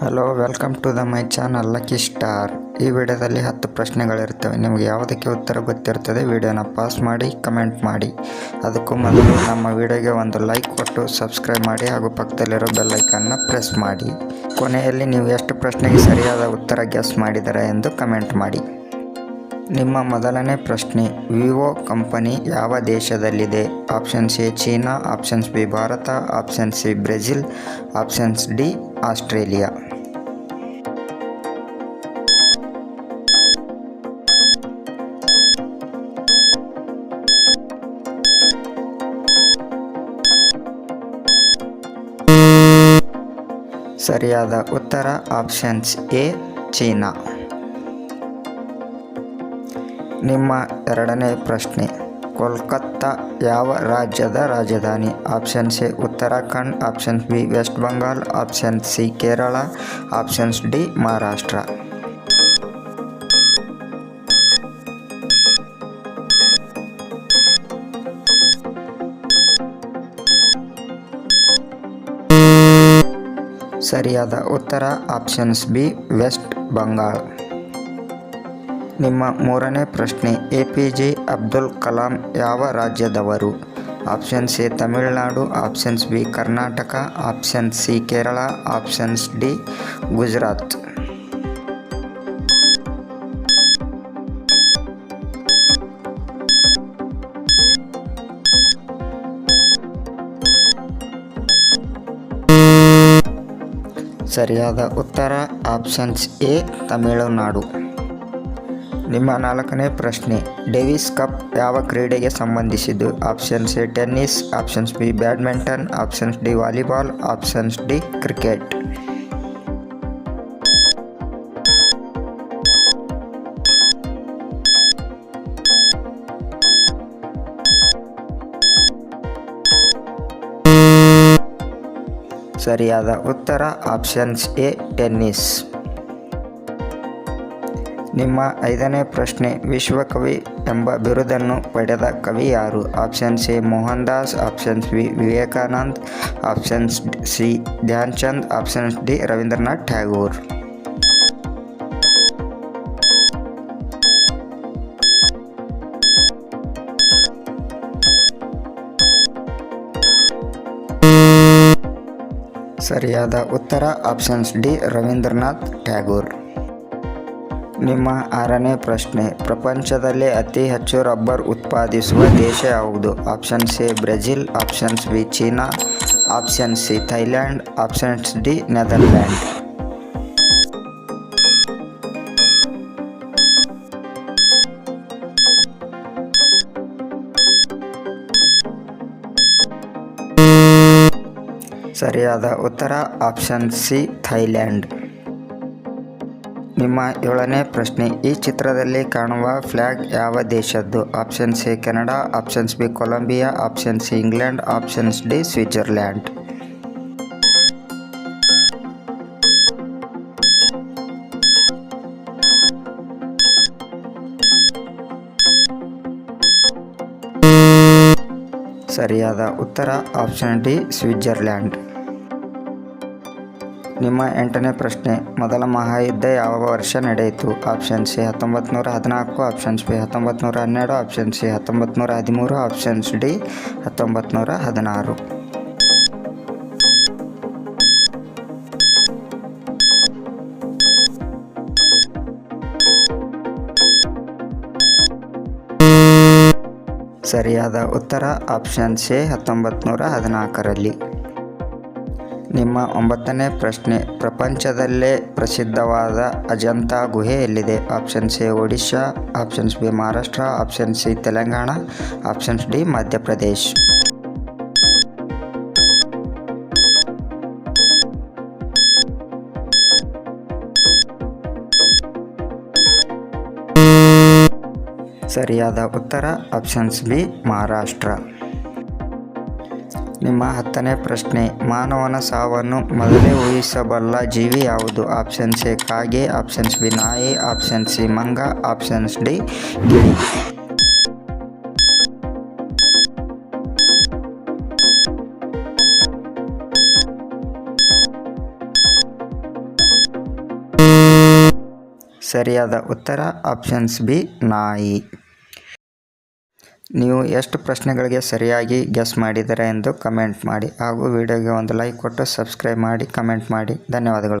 Hello welcome to the my channel lucky star ಈ ವಿಡಿಯೋದಲ್ಲಿ ಹತ್ತು ಪ್ರಶ್ನೆಗಳಿರ್ತವೆ ನಿಮಗೆ ಯಾವುದಕ್ಕೆ ಉತ್ತರ ಗೊತ್ತಿರ್ತದೆ ವಿಡಿಯೋನ ಪಾಸ್ ಮಾಡಿ ಕಮೆಂಟ್ ಮಾಡಿ. ಅದಕ್ಕೂ ಮೊದಲು ನಮ್ಮ ವಿಡಿಯೋಗೆ ಒಂದು ಲೈಕ್ ಕೊಟ್ಟು ಸಬ್ಸ್ಕ್ರೈಬ್ ಮಾಡಿ ಹಾಗೂ ಪಕ್ಕದಲ್ಲಿರೋ ಬೆಲ್ ಐಕನ್ನ ಪ್ರೆಸ್ ಮಾಡಿ. ಕೊನೆಯಲ್ಲಿ ನೀವು ಎಷ್ಟು ಪ್ರಶ್ನೆಗೆ ಸರಿಯಾದ ಉತ್ತರ ಗೆಸ್ ಮಾಡಿದರೆ ಎಂದು ಕಮೆಂಟ್ ಮಾಡಿ. ನಿಮ್ಮ ಮೊದಲನೇ ಪ್ರಶ್ನೆ, ವಿವೋ ಕಂಪನಿ ಯಾವ ದೇಶದಲ್ಲಿದೆ? Options A China options B Bharat, option C Brazil options D Australia. ಸರಿಯಾದ ಉತ್ತರ ಆಪ್ಷನ್ಸ್ ಎ, ಚೀನಾ. ನಿಮ್ಮ ಎರಡನೇ ಪ್ರಶ್ನೆ. ಕೋಲ್ಕತ್ತಾ ಯಾವ ರಾಜ್ಯದ ರಾಜಧಾನಿ? Options A Uttarakhand, option B west Bengal, option C Kerala options D Maharashtra. ಸರಿಯಾದ ಉತ್ತರ, ಆಪ್ಷನ್ಸ್ ಬಿ ವೆಸ್ಟ್ ಬಂಗಾಳ. ನಿಮ್ಮ ಮೂರನೇ ಪ್ರಶ್ನೆ, A P J Abdul Kalam ಯಾವ ರಾಜ್ಯದವರು? Options A, Tamil Nadu options B, Karnataka, option C, Kerala options D, Gujarat. ಸರಿಯಾದ ಉತ್ತರ options A, Tamil Nadu. ನಿಮ್ಮ ನಾಲ್ಕನೇ ಪ್ರಶ್ನೆ. ಡೇವಿಸ್ ಕಪ್ ಯಾವ ಕ್ರೀಡೆಗೆ ಸಂಬಂಧಿಸಿದ್ದು? Options A, tennis, options B, badminton, options D, volleyball, options D, cricket. ಸರಿಯಾದ ಉತ್ತರ ಆಪ್ಷನ್ಸ್ ಎ, ಟೆನ್ನಿಸ್. ನಿಮ್ಮ ಐದನೇ ಪ್ರಶ್ನೆ, ವಿಶ್ವಕವಿ ಎಂಬ ಬಿರುದನ್ನು ಪಡೆದ ಕವಿ ಯಾರು? Options A Mohan Das options B Vivekanand. Options C Dhyan Chand options D Rabindranath Tagore. ಸರಿಯಾದ ಉತ್ತರ ಆಪ್ಷನ್ಸ್ ಡಿ ರವೀಂದ್ರನಾಥ್ ಟ್ಯಾಗೋರ್. ನಿಮ್ಮ ಆರನೇ ಪ್ರಶ್ನೆ, ಪ್ರಪಂಚದಲ್ಲಿ ಅತಿ ಹೆಚ್ಚು ರಬ್ಬರ್ ಉತ್ಪಾದಿಸುವ ದೇಶ ಯಾವುದು? Options A Brazil options B, China, option C, Thailand options D, Netherland. ಸರಿಯಾದ ಉತ್ತರ, ಆಪ್ಷನ್ ಸಿ, ಥೈಲ್ಯಾಂಡ್. ನಿಮ್ಮ ಏಳನೇ ಪ್ರಶ್ನೆ. ಈ ಚಿತ್ರದಲ್ಲಿ ಕಾಣುವ ಫ್ಲ್ಯಾಗ್ ಯಾವ ದೇಶದ್ದು? Options A Canada options B Colombia options C England options D Switzerland. ಸರಿಯಾದ ಉತ್ತರ ಆಪ್ಷನ್ ಡಿ ಸ್ವಿಟ್ಜರ್ಲ್ಯಾಂಡ್. ನಿಮ್ಮ ಎಂಟನೇ ಪ್ರಶ್ನೆ. ಮೊದಲ ಮಹಾಯುದ್ಧ ಯಾವ ವರ್ಷ ನಡೆಯಿತು? ಆಪ್ಷನ್ ಸಿ ಹತ್ತೊಂಬತ್ತು ನೂರ ಹದಿನಾಲ್ಕು ಆಪ್ಷನ್ಸ್ ಬಿ ಹತ್ತೊಂಬತ್ತು ನೂರ ಹನ್ನೆರಡು, ಆಪ್ಷನ್ ಸಿ ಹತ್ತೊಂಬತ್ತು ನೂರ ಹದಿಮೂರು ಆಪ್ಷನ್ಸ್ ಡಿ ಹತ್ತೊಂಬತ್ತು ನೂರ ಹದಿನಾರು. ಸರಿಯಾದ ಉತ್ತರ ಆಪ್ಷನ್ ಸಿ ಹತ್ತೊಂಬತ್ತು ನೂರ ಹದಿನಾಲ್ಕರಲ್ಲಿ. ನಿಮ್ಮ ಒಂಬತ್ತನೇ ಪ್ರಶ್ನೆ. ಪ್ರಪಂಚದಲ್ಲೇ ಪ್ರಸಿದ್ಧವಾದ ಅಜಂತಾ ಗುಹೆ ಎಲ್ಲಿದೆ? Options A, Odisha. Options B, Maharashtra. Option C, Telangana. Options D, Madhya Pradesh. ಸರಿಯಾದ ಉತ್ತರ. Options B, Maharashtra. ನಿಮ್ಮ ಹತ್ತನೇ ಪ್ರಶ್ನೆ, ಮಾನವನ ಸಾವನ್ನು ಮೊದಲೇ ಊಹಿಸಬಲ್ಲ ಜೀವಿ ಯಾವುದು? ಆಪ್ಷನ್ಸ್ ಎ ಕಾಗೆ ಆಪ್ಷನ್ಸ್ ಬಿ ನಾಯಿ, ಆಪ್ಷನ್ ಸಿ, ಮಂಗ ಆಪ್ಷನ್ಸ್ ಡಿ, ಗಿಳಿ. ಸರಿಯಾದ ಉತ್ತರ ಆಪ್ಷನ್ಸ್ ಬಿ, ನಾಯಿ. ನೀವು ಎಷ್ಟು ಪ್ರಶ್ನೆಗಳಿಗೆ ಸರಿಯಾಗಿ ಗೆಸ್ ಮಾಡಿದ್ದೀರಾ ಎಂದು ಕಮೆಂಟ್ ಮಾಡಿ ಹಾಗೂ ವಿಡಿಯೋಗೆ ಒಂದು ಲೈಕ್ ಕೊಟ್ಟು ಸಬ್ಸ್ಕ್ರೈಬ್ ಮಾಡಿ ಕಮೆಂಟ್ ಮಾಡಿ. ಧನ್ಯವಾದಗಳು.